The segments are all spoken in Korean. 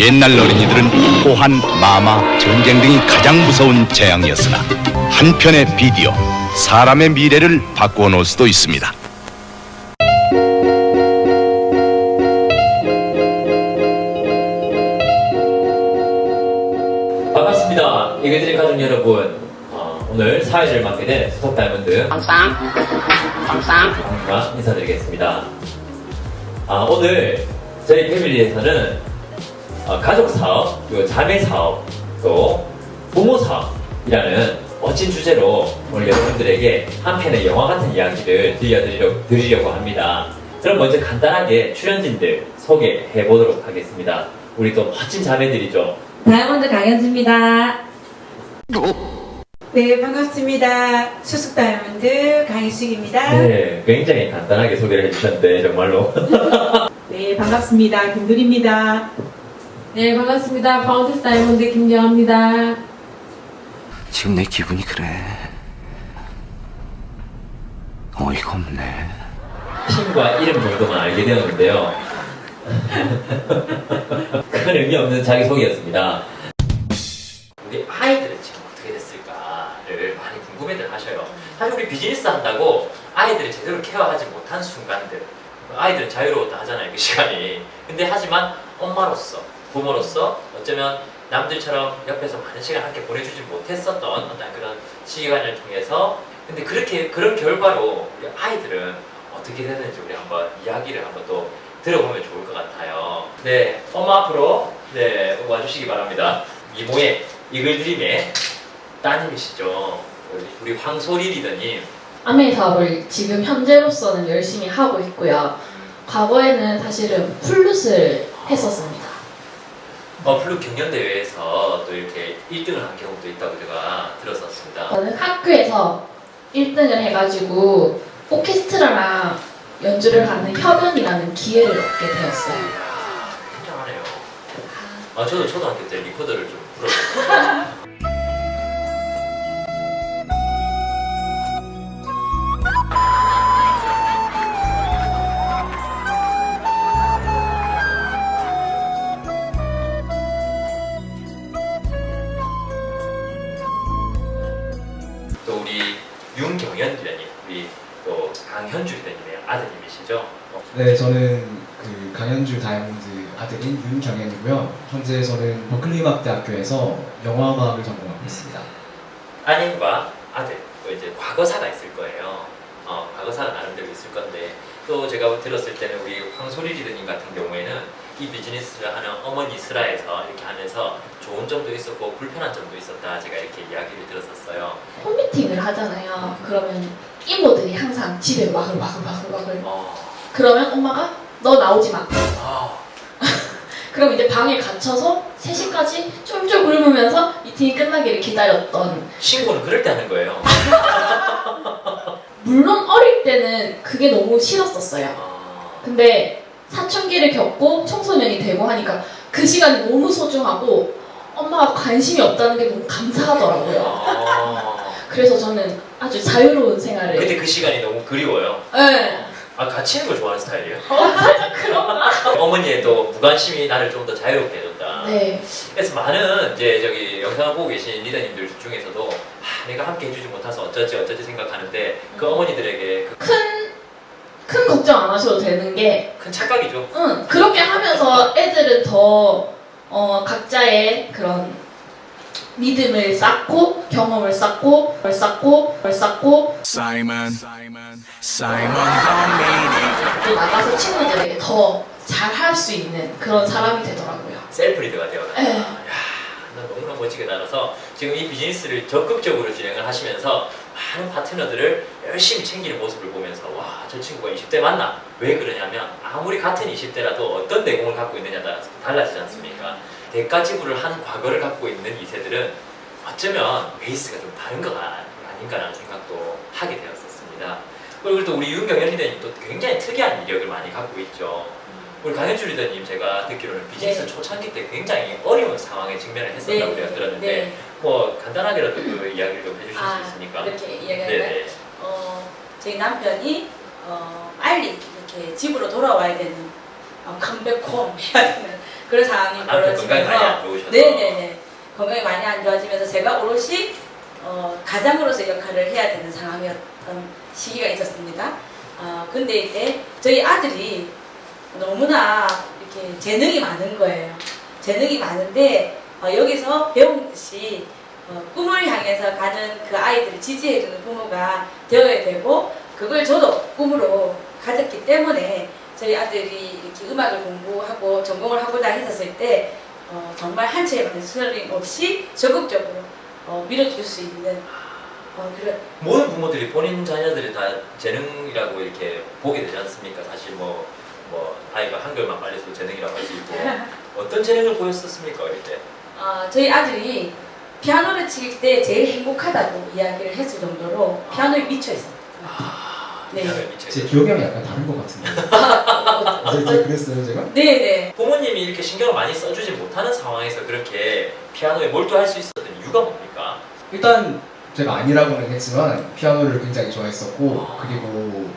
옛날 어린이들은 호환, 마마, 전쟁 등이 가장 무서운 재앙이었으나 한편의 비디오, 사람의 미래를 바꾸어 놓을 수도 있습니다. 반갑습니다. 이글들의 가족 여러분. 어, 오늘 사회를 맡게 된 수석 다이몬드 항상 강과 인사드리겠습니다. 아, 오늘 저희 패밀리에서는 어, 가족 사업, 그리고 자매 사업, 또 부모 사업이라는 멋진 주제로 오늘 여러분들에게 한 편의 영화 같은 이야기를 들려드리려, 드리려고 합니다. 그럼 먼저 간단하게 출연진들 소개해 보도록 하겠습니다. 우리 또 멋진 자매들이죠. 다이아몬드 강현주입니다. 네, 반갑습니다. 수석 다이아몬드 강희숙입니다. 네. 네, 굉장히 간단하게 소개를 해주셨는데 정말로 반갑습니다. 김두리입니다. 네, 반갑습니다. 바운티스 다이아몬드 김여아입니다. 지금 내 기분이 그래. 어이가 없네. 팀과 이름 정도만 알게 되었는데요. 큰 의미 없는 자기소개였습니다. 우리 아이들은 지금 어떻게 됐을까를 많이 궁금해들 하셔요. 사실 우리 비즈니스 한다고 아이들을 제대로 케어하지 못한 순간들. 아이들은 자유로웠다 하잖아요, 그 시간이. 근데 하지만 엄마로서, 부모로서 어쩌면 남들처럼 옆에서 많은 시간 함께 보내주지 못했었던 어떤 그런 시간을 통해서 근데 그렇게 그런 결과로 우리 아이들은 어떻게 되는지 우리 한번 이야기를 한번 또 들어보면 좋을 것 같아요. 네, 엄마 앞으로 네 와주시기 바랍니다. 이모의 이글드림의 따님이시죠. 우리, 황소리 리더님. 아메 사업을 지금 현재로서는 열심히 하고 있고요. 과거에는 사실은 플룻을 했었습니다. 어, 플루 경연대회에서 또 이렇게 1등을 한 경우도 있다고 제가 들었었습니다. 저는 학교에서 1등을 해가지고 오케스트라랑 연주를 하는 협연이라는 기회를 얻게 되었어요. 굉장하네요. 아, 저도 초등학교 때 리코더를 좀 불었어요. 버클리 음악대학교에서 영화음악을 전공하고 있습니다. 따님과 아들 또 이제 과거사가 있을 거예요. 어, 과거사가 나름대로 있을 건데 또 제가 들었을 때는 우리 황소리 리더님 같은 경우에는 이 비즈니스를 하는 어머니 슬하에서 이렇게 하면서 좋은 점도 있었고 불편한 점도 있었다 제가 이렇게 이야기를 들었었어요. 홈미팅을 하잖아요. 그러면 이모들이 항상 집에 와글 와글 와글 와글 어, 그러면 엄마가 너 나오지 마. 아, 그럼 이제 방에 갇혀서 3시까지 쫄쫄 굶으면서 미팅이 끝나기를 기다렸던 신고는 그럴 때 하는 거예요. 물론 어릴 때는 그게 너무 싫었었어요. 아, 근데 사춘기를 겪고 청소년이 되고 하니까 그 시간이 너무 소중하고 엄마가 관심이 없다는 게 너무 감사하더라고요. 아, 그래서 저는 아주 자유로운 생활을. 그때 그 시간이 너무 그리워요. 네. 아 같이 있는 걸 좋아하는 스타일이에요. 어? 어머니의 또 무관심이 나를 좀 더 자유롭게 해줬다. 네. 그래서 많은 이제 저기 영상을 보고 계신 리더님들 중에서도 아, 내가 함께 해주지 못해서 어쩌지 어쩌지 생각하는데 그 어머니들에게 그 큰, 큰 걱정 안 하셔도 되는 게, 큰 착각이죠. 응, 그렇게 하면서 애들은 더, 어, 각자의 그런 믿음을 쌓고, 경험을 쌓고, 걸 쌓고, 걸 쌓고, Simon, Simon, Simon, 또 나가서 친구들에게 더 잘할 수 있는 그런 사람이 되더라고요. 셀프 리더가 되어라. 네. 야, 나 너무나 멋지게 나눠서 지금 이 비즈니스를 적극적으로 진행을 하시면서 많은 파트너들을 열심히 챙기는 모습을 보면서 와, 저 친구가 20대 맞나? 왜 그러냐면 아무리 같은 20대라도 어떤 내공을 갖고 있느냐에 따라서 달라지지 않습니까? 대가 지불을 한 과거를 갖고 있는 이 세들은 어쩌면 베이스가 좀 다른 거가 아닌가라는 생각도 하게 되었었습니다. 그리고 또 우리 윤경현 리더님도 굉장히 특이한 이력을 많이 갖고 있죠. 우리 강현주 리더님 제가 듣기로는 비즈니스 네. 초창기 때 굉장히 어려운 상황에 직면을 했었다고 제가 들었는데 네. 뭐 간단하게라도 그 이야기를 좀 해주실 아, 수 있습니까? 이렇게 이야기하면 네네. 어, 저희 남편이 어, 빨리 이렇게 집으로 돌아와야 되는 어, 컴백홈 해야 되는 그런 상황이 남편 건강이 많이 안 벌어지면서. 네네네 건강이 많이 안 좋아지면서 제가 오롯이 어, 가장으로서 역할을 해야 되는 상황이었던 시기가 있었습니다. 어, 근데 이제 저희 아들이 너무나 이렇게 재능이 많은 거예요. 재능이 많은데 어, 여기서 배운 것이 어, 꿈을 향해서 가는 그 아이들을 지지해주는 부모가 되어야 되고 그걸 저도 꿈으로 가졌기 때문에 저희 아들이 이렇게 음악을 공부하고 전공을 하고자 했었을 때 어, 정말 한 채의 망설임 없이 적극적으로 어, 밀어줄 수 있는 어, 그런 모든 부모들이 본인 자녀들이 다 재능이라고 이렇게 보게 되지 않습니까? 사실 뭐, 뭐 아이가 한글만 빨리 써도 재능이라고 할 수 있고 어떤 재능을 보였었습니까 어릴 때? 어, 저희 아들이 피아노를 칠 때 제일 행복하다고 이야기를 했을 정도로 피아노에 미쳐 있었어요. 네. 재능을 미쳐 제. 기억이랑 약간 다른 것 같은데. 어제 제가 그랬어요, 제가? 네네. 부모님이 이렇게 신경을 많이 써주지 못하는 상황에서 그렇게 피아노에 몰두할 수 있었던 이유가 뭡니까? 일단 제가 아니라고는 했지만 피아노를 굉장히 좋아했었고 그리고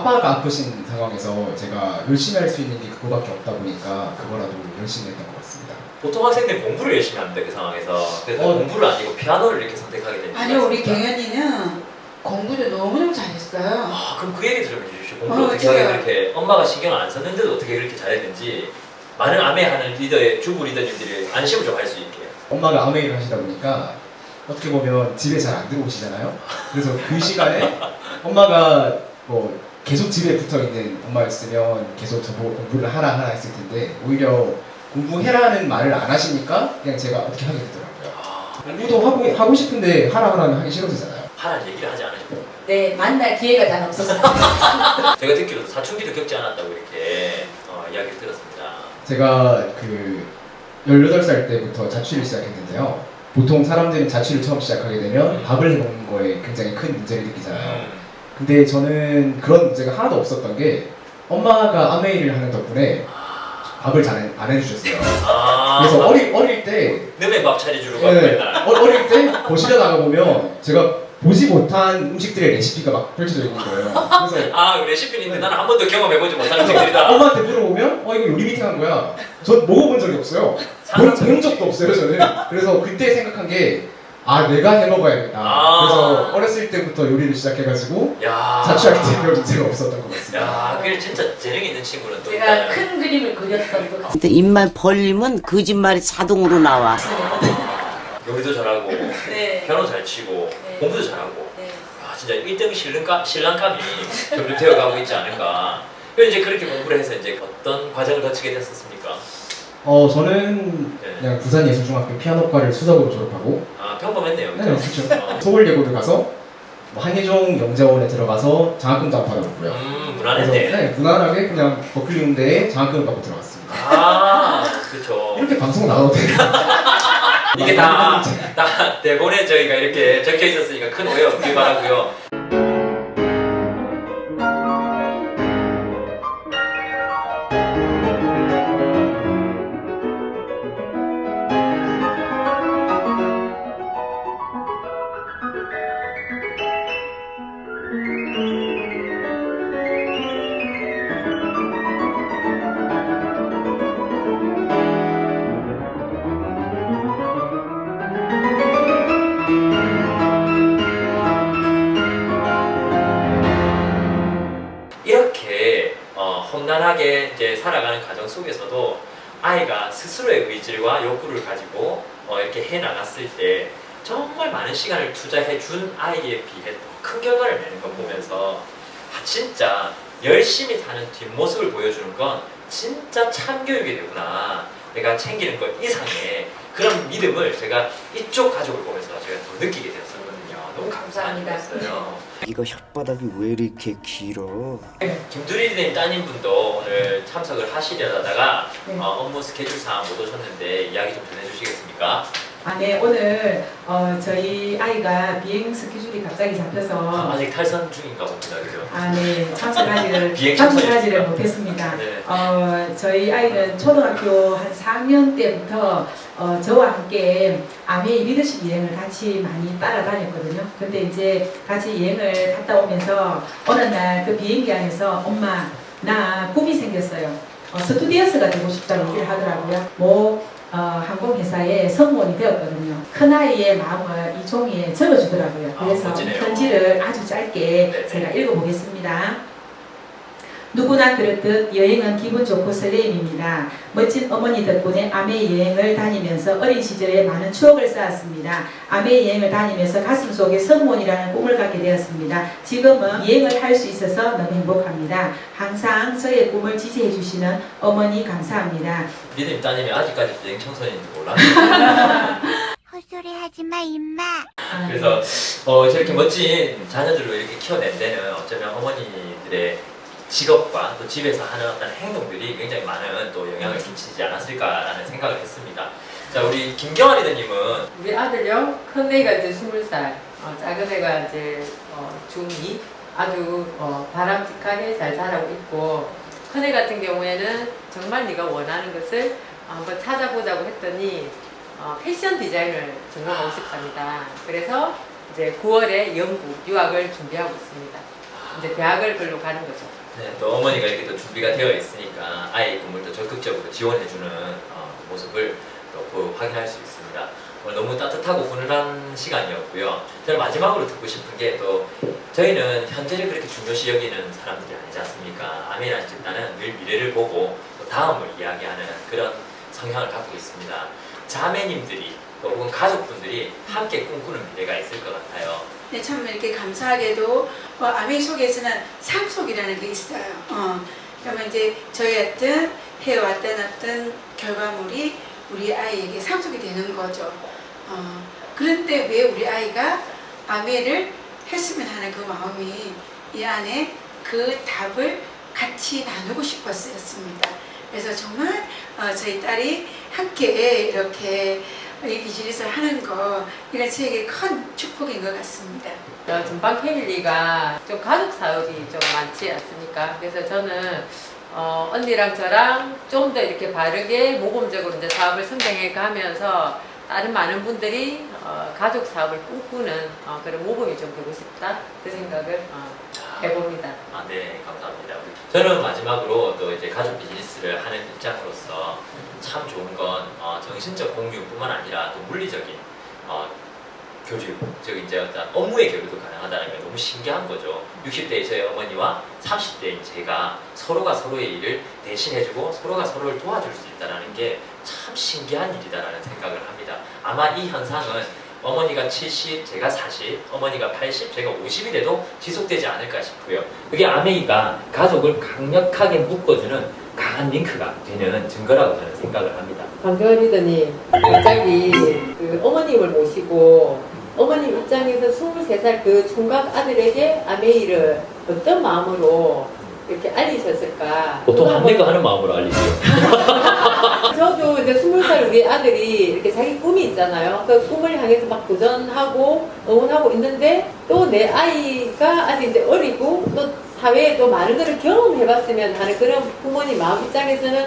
아빠가 아프신 상황에서 제가 열심히 할 수 있는 게 그거밖에 없다 보니까 그거라도 열심히 했던 것 같습니다. 보통 학생들이 공부를 열심히 하는데 그 상황에서 그래서 어. 공부를 아니고 피아노를 이렇게 선택하게 된 아니 이유가 우리? 경연이는 공부도 너무너무 잘했어요. 아, 그럼 그 얘기도 좀 해주십시오. 공부를 어, 어떻게 하게 제가- 그렇게 엄마가 신경을 안 썼는데도 어떻게 그렇게 잘했는지 많은 아메하는 리더의 주부 리더님들이 안심을 좀 할 수 있게. 엄마가 아메이를 하시다 보니까 어떻게 보면 집에 잘 안 들어오시잖아요. 그래서 그 시간에 엄마가 뭐 계속 집에 붙어 있는 엄마였으면 계속 저보고 공부를 하라 하라 했을 텐데 오히려 공부해라는 말을 안 하시니까 그냥 제가 어떻게 하게 되더라고요. 공부도 하고 하고 싶은데 하라 하라면 하기 싫어지잖아요. 하라는 얘기를 하지 않으셨고 네, 만날 기회가 잘 없었어요. 제가 듣기로도 사춘기도 겪지 않았다고 이렇게 어, 이야기를 들었습니다. 제가 그 18살 때부터 자취를 시작했는데요. 보통 사람들은 자취를 처음 시작하게 되면 밥을 해먹는 거에 굉장히 큰 문제를 느끼잖아요. 음. 근데 저는 그런 문제가 하나도 없었던 게 엄마가 아메이를 하는 덕분에 밥을 잘 안 해주셨어요. 아, 그래서 어리, 어릴 때 너네 밥 차려주러 가고 네, 맨날. 어, 어릴 때 거실에 나가 보면 제가 보지 못한 음식들의 레시피가 막 펼쳐져 있는 거예요. 그래서 아 레시피는 있는데 나는 한 번도 경험해보지 못한 음식들이다. 엄마한테 물어보면 어 이거 요리 미팅 한 거야. 전 먹어본 적이 없어요. 본, 본 적도 없어요 저는. 그래서 그때 생각한 게 아 내가 해 먹어야겠다. 아. 그래서 어렸을 때부터 요리를 시작해가지고 야. 자취할 때별 문제가 없었던 것 같습니다. 야, 그게 진짜 재능 있는 친구는 또 제가 있다는. 큰 그림을 그렸던 것 근데 입만 벌리면 거짓말이 자동으로 나와. 요리도 잘하고 네. 피아노 잘 치고 네. 공부도 잘하고 네. 아 진짜 1등 신랑감, 신랑감이 점점 되어가고 있지 않은가 그래서 이제 그렇게 공부를 해서 이제 어떤 과정을 거치게 됐었습니까? 어 저는 네. 그냥 부산예술중학교 피아노과를 수석으로 졸업하고 아 평범했네요 네, 그죠? 그렇죠. 어. 서울예고를 가서 뭐 한예종 영재원에 들어가서 장학금도 안 받아봤고요. 음 그래서 무난했네 네, 무난하게 그냥 버클리 음대에 장학금을 받고 들어갔습니다. 아 그렇죠 이렇게 방송 나가도 돼요? 이게 다, 다 대본에 저희가 이렇게 적혀 있었으니까 큰 오해 없길 바라고요 험난하게 이제 살아가는 과정 속에서도 아이가 스스로의 의지와 욕구를 가지고 어, 이렇게 해 나갔을 때 정말 많은 시간을 투자해 준 아이에 비해 더큰 결과를 내는 걸 보면서 아, 진짜 열심히 사는 뒷모습을 보여주는 건 진짜 참교육이 되구나. 내가 챙기는 것 이상의 그런 믿음을 제가 이쪽 가족을 보면서 제가 더 느끼게 되었었거든요. 너무 감사합니다. 이거 혓바닥이 왜 이렇게 길어? 김두리님 따님분도 오늘 참석을 하시려다가 네. 어, 업무 스케줄상 못 오셨는데 이야기 좀 전해주시겠습니까? 아, 네, 오늘 어, 저희 아이가 비행 스케줄이 갑자기 잡혀서 아직 탈선 중인가 봅니다. 그죠? 아, 네, 참석하지를 비행 참석하지를 참석이니까. 못했습니다. 네. 어, 저희 아이는 초등학교 한 4학년 때부터 어, 저와 함께 아메이 리더십 여행을 같이 많이 따라다녔거든요. 근데 이제 같이 여행을 갔다 오면서 어느 날 그 비행기 안에서 엄마 나 꿈이 생겼어요. 어, 스튜디오스가 되고 싶다고 얘기를 하더라고요. 뭐 어, 항공회사의 성무원이 되었거든요. 큰아이의 마음을 이 종이에 적어주더라고요. 아, 그래서 멋지네요. 편지를 아주 짧게 네. 제가 읽어보겠습니다. 누구나 그렇듯 여행은 기분 좋고 설레임입니다. 멋진 어머니 덕분에 아메 여행을 다니면서 어린 시절에 많은 추억을 쌓았습니다. 아메 여행을 다니면서 가슴 속에 성원이라는 꿈을 갖게 되었습니다. 지금은 여행을 할 수 있어서 너무 행복합니다. 항상 저의 꿈을 지지해 주시는 어머니 감사합니다. 리드님 따님이 아직까지 비행 청소년인지 몰라. 헛소리 하지 마, 임마. 아, 그래서 어, 저렇게 멋진 자녀들로 이렇게 키워낸 데는 어쩌면 어머니들의 직업과 또 집에서 하는 어떤 행동들이 굉장히 많은 또 영향을 끼치지 않았을까라는 생각을 했습니다. 자, 우리 김경아 리더님은 우리 아들요 큰 애가 이제 스물 살, 어, 작은 애가 이제 어, 중2 아주 어, 바람직하게 잘 자라고 있고 큰 애 같은 경우에는 정말 네가 원하는 것을 한번 찾아보자고 했더니 어, 패션 디자인을 전공하고 싶답니다. 그래서 이제 9월에 영국 유학을 준비하고 있습니다. 이제 대학을 글로 가는 거죠. 네, 또 어머니가 이렇게 또 준비가 되어 있으니까 아이의 꿈을 또 적극적으로 지원해주는 어, 모습을 또 보- 확인할 수 있습니다. 오늘 너무 따뜻하고 훈훈한 시간이었고요. 저는 마지막으로 듣고 싶은 게 또 저희는 현재를 그렇게 중요시 여기는 사람들이 아니지 않습니까? 아메리안 집단은 늘 미래를 보고 또 다음을 이야기하는 그런 성향을 갖고 있습니다. 자매님들이 또 혹은 가족분들이 함께 꿈꾸는 미래가 있을 것 같아요. 네, 참 이렇게 감사하게도 어, 아메 속에서는 상속이라는 게 있어요. 어, 그러면 이제 저희 어떤 해왔던 어떤 결과물이 우리 아이에게 상속이 되는 거죠. 어, 그런데 왜 우리 아이가 아메를 했으면 하는 그 마음이 이 안에 그 답을 같이 나누고 싶었습니다. 그래서 정말 어, 저희 딸이 함께 이렇게 이 비즈니스를 하는 거 이건 저에게 큰 축복인 것 같습니다. 저 전방 패밀리가 좀 가족 사업이 좀 많지 않습니까? 그래서 저는 어, 언니랑 저랑 좀 더 이렇게 바르게 모범적으로 이제 사업을 성장해 가면서 다른 많은 분들이 어, 가족 사업을 꿈꾸는 어, 그런 모범이 좀 되고 싶다 그 생각을 어, 해봅니다. 아, 네, 감사합니다. 저는 마지막으로 또 이제 가족 비즈니스를 하는 입장으로서 참 좋은 건 어, 정신적 공유뿐만 아니라 또 물리적인 어, 교류, 즉 이제 어떤 업무의 교류도 가능하다는 게 너무 신기한 거죠. 60대의 저희 어머니와 30대인 제가 서로가 서로의 일을 대신해주고 서로가 서로를 도와줄 수 있다는 게 참 신기한 일이다라는 생각을 합니다. 아마 이 현상은 어머니가 70, 제가 40, 어머니가 80, 제가 50이 돼도 지속되지 않을까 싶고요. 그게 아메이가 가족을 강력하게 묶어주는 강한 링크가 되는 증거라고 저는 생각을 합니다. 강경환 리더님 갑자기 그 어머님을 모시고 어머님 입장에서 23살 그 총각 아들에게 아메이를 어떤 마음으로 이렇게 알리셨을까 보통 한내가 한번- 하는 마음으로 알리죠. 저도 이제 20살 우리 아들이 이렇게 자기 꿈이 있잖아요. 그 꿈을 향해서 막 도전하고 응원하고 있는데 또 내 아이가 아직 이제 어리고 또 사회에 또 많은 것을 경험해봤으면 하는 그런 부모님 마음 입장에서는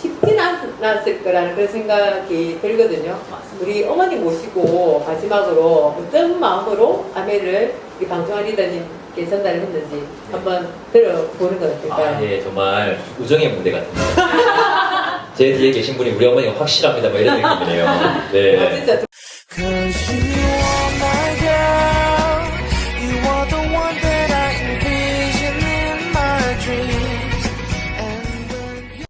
쉽진 않- 않았을 거라는 그런 생각이 들거든요. 우리 어머니 모시고 마지막으로 어떤 마음으로 아메를 우리 방송한 리더님께 전달을 했는지 한번 들어보는 건 어떨까요? 아, 예, 정말 우정의 무대 같습니다. 제 뒤에 계신 분이 우리 어머니가 확실합니다. 뭐 이런 느낌이네요. 네. 아, 진짜